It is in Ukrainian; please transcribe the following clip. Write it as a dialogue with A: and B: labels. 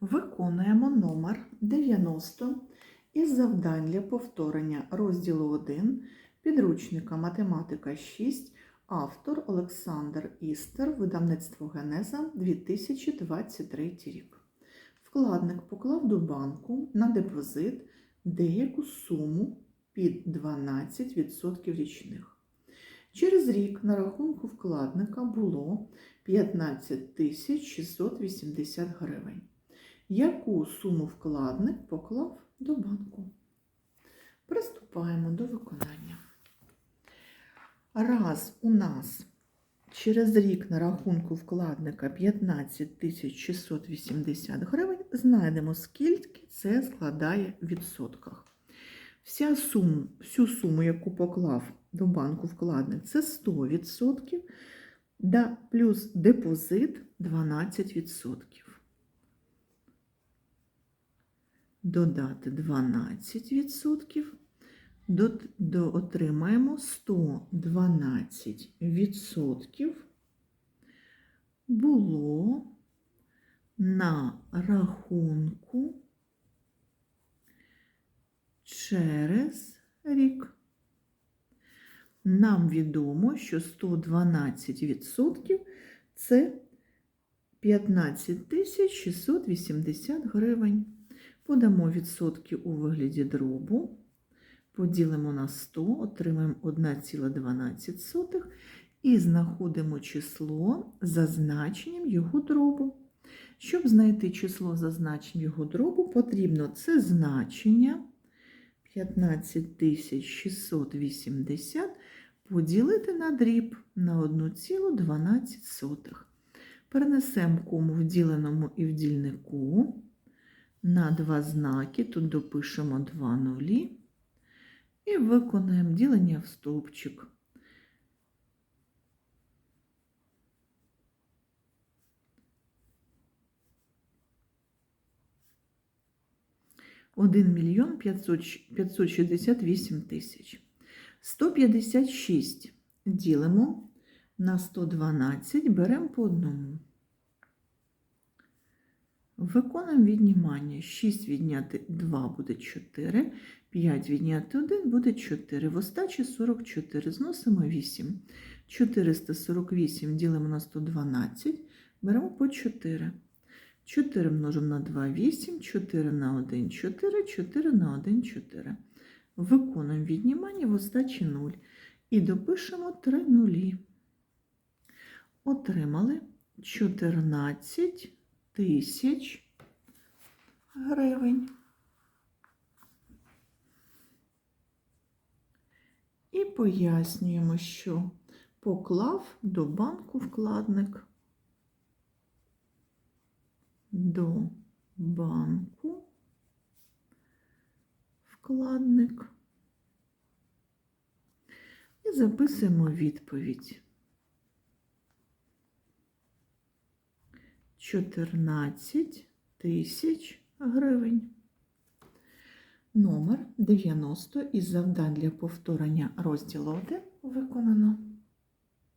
A: Виконуємо номер 90 із завдань для повторення розділу 1 підручника Математика 6, автор Олександр Істер, видавництво Генеза 2023 рік. Вкладник поклав до банку на депозит деяку суму під 12% річних. Через рік на рахунку вкладника було 15 680 гривень. Яку суму вкладник поклав до банку? Приступаємо до виконання. Раз у нас через рік на рахунку вкладника 15 680 гривень, знайдемо, скільки це складає в відсотках. Вся сум, всю суму, яку поклав до банку вкладник, це 100%, да, плюс депозит 12%. Додати 12%, до, до, отримаємо 112% було на рахунку через рік. Нам відомо, що 112% це 15 тисяч 680 гривень. Подамо відсотки у вигляді дробу, поділимо на 100, отримаємо 1,12 і знаходимо число за значенням його дробу. Щоб знайти число за значенням його дробу, потрібно це значення 15680 поділити на дріб на 1,12. Перенесемо кому в діленому і в дільнику на два знаки, тут допишемо два нулі і виконаємо ділення в стовпчик. Один мільйон п'ятсот шістдесят вісім тисяч. 156 ділимо на 112, беремо по одному. Виконуємо віднімання. 6 відняти 2 буде 4, 5 відняти 1 буде 4. В остачі 44. Зносимо 8. 448 ділимо на 112, беремо по 4. 4 множимо на 2, 8, 4 на 1, 4, 4 на 1, 4. Виконуємо віднімання в остачі 0. І допишемо 3 нулі. Отримали 14 тисяч гривень. І пояснюємо, що поклав до банку вкладник. До банку вкладник. І записуємо відповідь. 14 тисяч гривень. Номер 90 із завдань для повторення розділу 1 виконано.